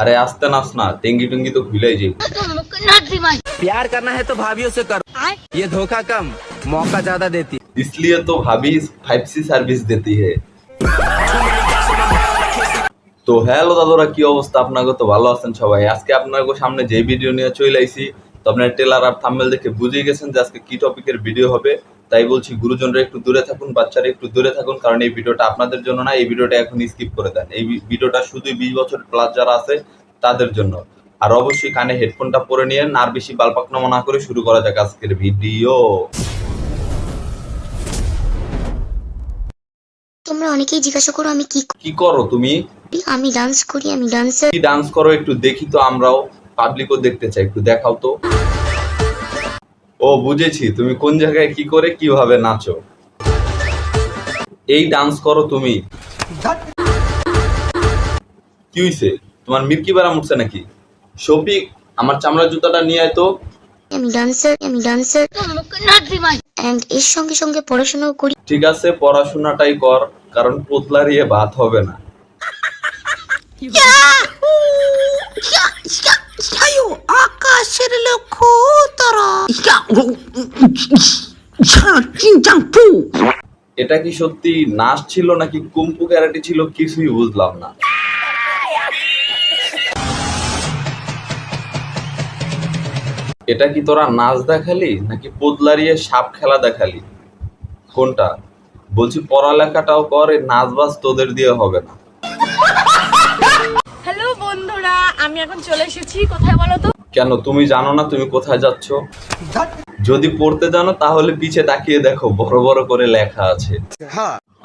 আরে আসতে নাস না টেঙ্গি টুঙ্গি তো ভুলেই যাই प्यार करना है तो भाभीियों से करो ये धोखा कम मौका ज्यादा देती इसलिए तो भाभी फाइव सी सर्विस देती है তো হ্যালো দাদুরা কি অবস্থা আপনাকে তো ভালো আছেন সবাই আজকে আপনাদের সামনে যে ভিডিও নিয়ে চলে আইছি তো আপনার টেলার আর থাম্বেল দেখে বুঝেই গেছেন যে আজকে কি টপিকের ভিডিও হবে তাই বলছি গুরুজনরা একটু দূরে থাকুন বাচ্চারা একটু দূরে থাকুন কারণ এই ভিডিওটা আপনাদের জন্য না এই ভিডিওটা এখন স্কিপ করে দেন। এই ভিডিওটা শুধু বিশ বছর প্লাস যারা আছে তাদের জন্য। আর অবশ্যই কানে হেডফোনটা পরে নিয়েন আর বেশি বালপাকনামা না করে শুরু করা যাক আজকের ভিডিও তোমরা অনেকেই জিজ্ঞাসা করো আমি কি কি করো তুমি? আমি ডান্স করি আমি ডান্সার কি ডান্স করো একটু দেখি তো আমরাও পাবলিকও দেখতে চাই একটু দেখাও তো। ও বুঝেছি। তুমি কোন জায়গায় কি করে কীভাবে নাচো? এই ডান্স করো তুমি। কি হইছে? তোমার মির্কি বেড়া উঠছে নাকি? শফিক আমার চামড়া জুতাটা নিয়ে আয় তো। আমি ডান্সার আমি ডান্সার এন্ড এর সঙ্গে সঙ্গে পড়াশোনাও করি। ঠিক আছে পড়াশোনাটাই কর কারণ পোতলারিয়ে ভাত হবে না। এটা কি সত্যি নাচ ছিল নাকি কুম্পু ক্যারাটে ছিল কিছুই বুঝলাম না এটা কি তোরা নাচ দেখালি নাকি পোদলারিয়ে সাপ খেলা দেখালি কোনটা বলছি পড়ালেখাটাও কর নাচ বাজ তোদের দিয়ে হবে না হ্যালো বন্ধুরা আমি এখন চলে এসেছি কোথায় বলো তো কেন তুমি জানো না তুমি কোথায় যাচ্ছ? যদি পড়তে জানো তাহলে পিছে তাকিয়ে দেখো বড় বড় করে লেখা আছে।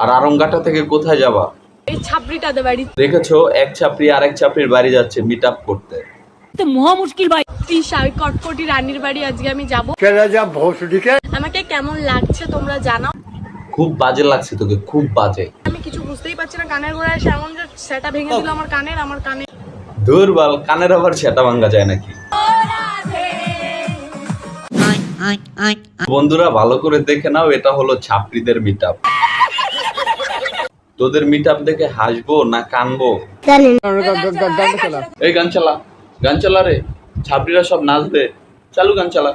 আর আরঙ্গাটা থেকে কোথায় যাবা? এই ছাপড়িটাতে বাড়ি। দেখেছ এক ছাপড়ি আর এক ছাপড়ির বাড়ি যাচ্ছে মিট আপ করতে। তৃষা ওই কটকটি রানীর বাড়ি আজকে আমি যাব। আমাকে কেমন লাগছে তোমরা জানাও। খুব বাজে লাগছে তোকে খুব বাজে। আমি কিছু বুঝতেই পারছি না কানের গোড়ায় এসে এমন যে সেটা ভেঙে দিল আমার কানের আমার কানে। দুর্বল কানের আবার সেটা ভাঙ্গা যায় নাকি? বন্ধুরা, ভালো করে দেখে নাও, এটা হলো ছাপড়িদের মিট তোদের মিট দেখে হাসবো না কানবো? এই গান চালা গান চালা রে ছাপড়িরা সব নাচবে। চালু গান চালা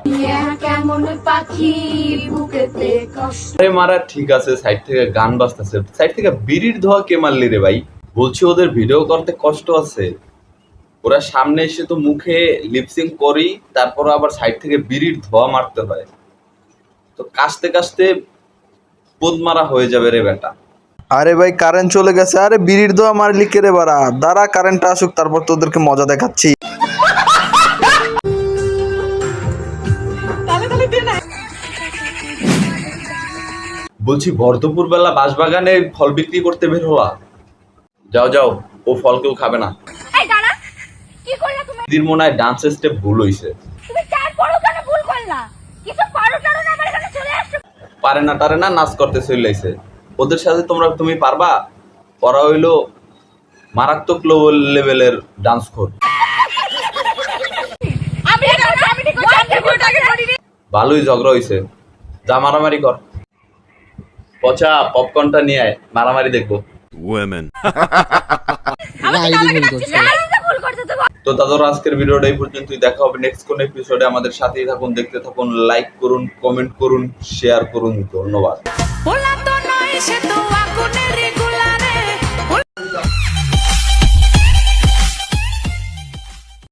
আরে মারা, ঠিক আছে সাইড থেকে গান বাজতেছে। সাইড থেকে বিড়ির ধোয়া কে মারলি রে ভাই? বলছি ওদের ভিডিও করতে কষ্ট আছে। ওরা সামনে এসে তো মুখে লিপসিং করি তারপর আবার সাইড থেকে বিড়ির ধোয়া মারতে হয়। তো কাশতে কাশতে পোদ মারা হয়ে যাবে রে বেটা। আরে ভাই কারেন্ট চলে গেছে। আরে বিড়ির দোয়া মারলি কে রে বাড়া? দাঁড়া কারেন্টটা আসুক তারপর তোদেরকে মজা দেখাচ্ছি। বলছি ভরদপুর বেলা বাঁশবাগানে ফল বিক্রি করতে বের হওয়া যাও যাও ও ফল কেউ খাবে না এই দাঁড়া কি করলা তুমি দিদির মনে হয় ডান্স স্টেপ ভুল হইছে। তুমি তারপরও কেন ভুল করলা? কিছু করো না আমার এখানে চলে আসছো পারে না টারে না নাচ করতে চলেছে ওদের সাথে তোমরা তুমি পারবা? ওরা হইল মারাত্মক লো লেভেলের ডান্স খোর ভালোই ঝগড়া হইছে। যা মারামারি কর। পচা পপকর্নটা নিয়ে আয় মারামারি দেখব। করছ তো দাদর আজকের ভিডিওটা এই পর্যন্তই। দেখা হবে নেক্সট কোন এপিসোডে আমাদের সাথেই থাকুন, দেখতে থাকুন লাইক করুন কমেন্ট করুন শেয়ার করুন। ধন্যবাদ।